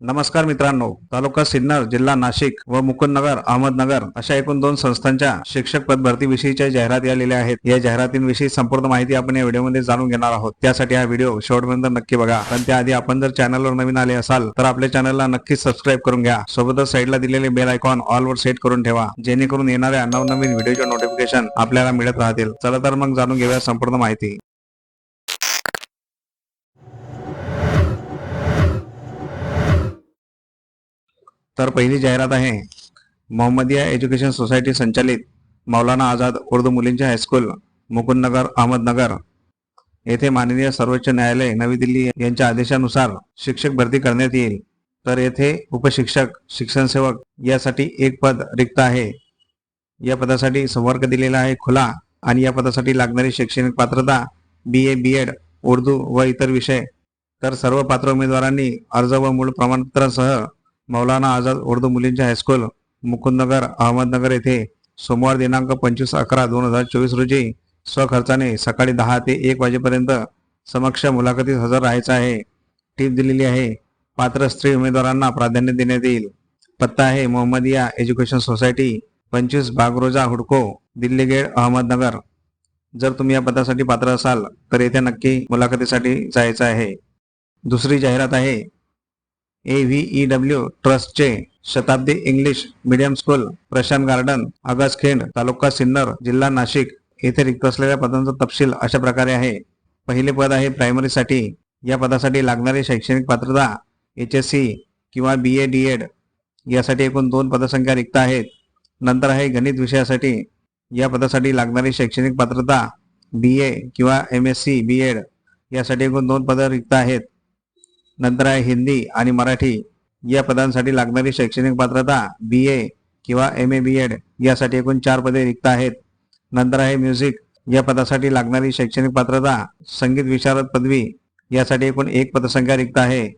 नमस्कार मित्रांनो तालुका सिन्नर जिल्हा नाशिक व मुकुंदनगर अहमदनगर अशा एकूण दोन संस्थांच्या शिक्षक पद भरतीविषयीच्या जाहिराती आलेल्या आहेत. या जाहिरातींविषयी संपूर्ण माहिती आपण या व्हिडिओमध्ये जाणून घेणार आहोत. त्यासाठी हा व्हिडिओ शेवटपर्यंत नक्की बघा. पण त्याआधी आपण जर चॅनलवर नवीन आले असाल तर आपल्या चॅनलला नक्कीच सबस्क्राईब करून घ्या. सोबतच साईडला दिलेले बेल आयकॉन ऑल वर सेट करून ठेवा जेणेकरून येणाऱ्या नवनवीन व्हिडिओच्या नोटिफिकेशन आपल्याला मिळत राहतील. चला तर मग जाणून घेऊया संपूर्ण माहिती. तर पहिली जाहिरात आहे मोहम्मदिया एज्युकेशन सोसायटी संचालित मौलाना आझाद उर्दू मुलींचे हायस्कूल मुकुंदनगर अहमदनगर. येथे माननीय सर्वोच्च न्यायालय नवी दिल्ली यांच्या आदेशानुसार शिक्षक भरती करण्यात येईल. तर येथे उपशिक्षक शिक्षण सेवक यासाठी एक पद रिक्त आहे. या पदासाठी संवर्ग दिलेला आहे खुला आणि या पदासाठी लागणारी शैक्षणिक पात्रता B A B Ed Urdu व इतर विषय. तर सर्व पात्र उमेदवारांनी अर्ज व मूळ प्रमाणपत्रासह मौलाना आझाद उर्दू मुलींचे हायस्कूल मुकुंदनगर अहमदनगर येथे सोमवार दिनांक पंचवीस अकरा दोन हजार चोवीस रोजी स्वखर्चाने सकाळी दहा ते एक वाजेपर्यंत समक्ष मुलाखतीस हजर राहायचं आहे. टीप दिलेली आहे. पात्र स्त्री उमेदवारांना प्राधान्य देण्यात येईल. पत्ता आहे मोहम्मदिया एज्युकेशन सोसायटी पंचवीस बागरोजा हुडको दिल्ली गेट अहमदनगर. जर तुम्ही या पदासाठी पात्र असाल तर येथे नक्की मुलाखतीसाठी जायचं आहे. दुसरी जाहिरात आहे. ए व्ही ई डब्ल्यू ट्रस्टचे Shatabdi English medium school Prashant garden Agaskhed तालुका सिन्नर जिल्हा नाशिक. येथे रिक्त असलेल्या पदांचा तपशील अशा प्रकारे आहे. पहिले पद आहे प्रायमरीसाठी या पदासाठी लागणारी शैक्षणिक पात्रता एच एस सी किंवा बी ए डी एड यासाठी एकूण दोन पदसंख्या रिक्त आहेत. नंतर आहे गणित विषयासाठी. या पदासाठी लागणारी शैक्षणिक पात्रता बी ए किंवा M S C B Ed यासाठी एकूण दोन पदं रिक्त आहेत. नंतर आहे हिंदी आणि मराठी. या पदांसाठी लागणारी शैक्षणिक पात्रता बी ए किंवा एम ए बी एड यासाठी एकूण चार पदे रिक्त आहेत. नंतर आहे म्युझिक या पदासाठी लागणारी शैक्षणिक पात्रता संगीत विशारद पदवी यासाठी एकूण एक पदसंख्या रिक्त आहे.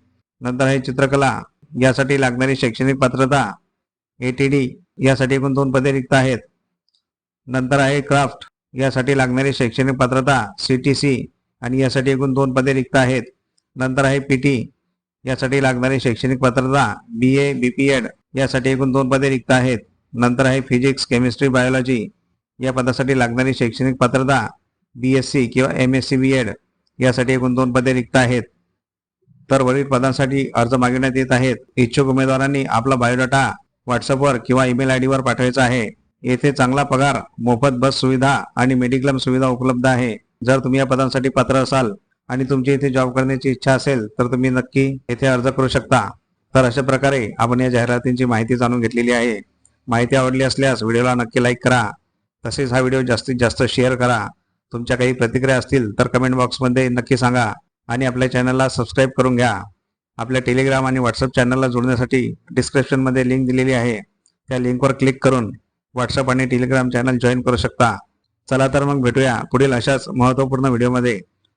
नंतर आहे चित्रकला. यासाठी लागणारी शैक्षणिक पात्रता ए टी डी यासाठी एकूण दोन पदे रिक्त आहेत. नंतर आहे क्राफ्ट यासाठी लागणारी शैक्षणिक पात्रता सी टी सी आणि यासाठी एकूण दोन पदे रिक्त आहेत. नंतर आहे पी टी यासाठी लागणारी शैक्षणिक पात्रता B A B P Ed यासाठी एकूण दोन पदे रिक्त आहेत. नंतर आहे फिजिक्स केमिस्ट्री बायोलॉजी या पदासाठी लागणारी शैक्षणिक पात्रता बी एस सी किंवा M S C B Ed यासाठी एकूण दोन पदे रिक्त आहेत. तर वरील पदांसाठी अर्ज मागवण्यात येत आहेत. इच्छुक उमेदवारांनी आपला बायोडाटा व्हॉट्सअपवर किंवा ईमेल आय डीवर पाठवायचा आहे. येथे चांगला पगार मोफत बस सुविधा आणि मेडिक्लेम सुविधा उपलब्ध आहे. जर तुम्ही या पदांसाठी पात्र असाल आणि तुमची इथे जॉब करण्याची इच्छा असेल तर तुम्ही नक्की येथे अर्ज करू शकता. तर अशा प्रकारे आपण या जाहिरातींची माहिती जाणून घेतलेली आहे. माहिती आवडली असल्यास व्हिडिओला नक्की लाईक करा. तसेच हा व्हिडिओ जास्तीत जास्त शेअर करा. तुमच्या काही प्रतिक्रिया असतील तर कमेंट बॉक्समध्ये नक्की सांगा. आणि आपल्या चॅनलला सबस्क्राईब करून घ्या. आपल्या टेलिग्राम आणि व्हॉट्सअप चॅनलला जोडण्यासाठी डिस्क्रिप्शनमध्ये लिंक दिलेली आहे. त्या लिंकवर क्लिक करून व्हॉट्सअप आणि टेलिग्राम चॅनल जॉईन करू शकता. चला तर मग भेटूया पुढील अशाच महत्त्वपूर्ण व्हिडिओमध्ये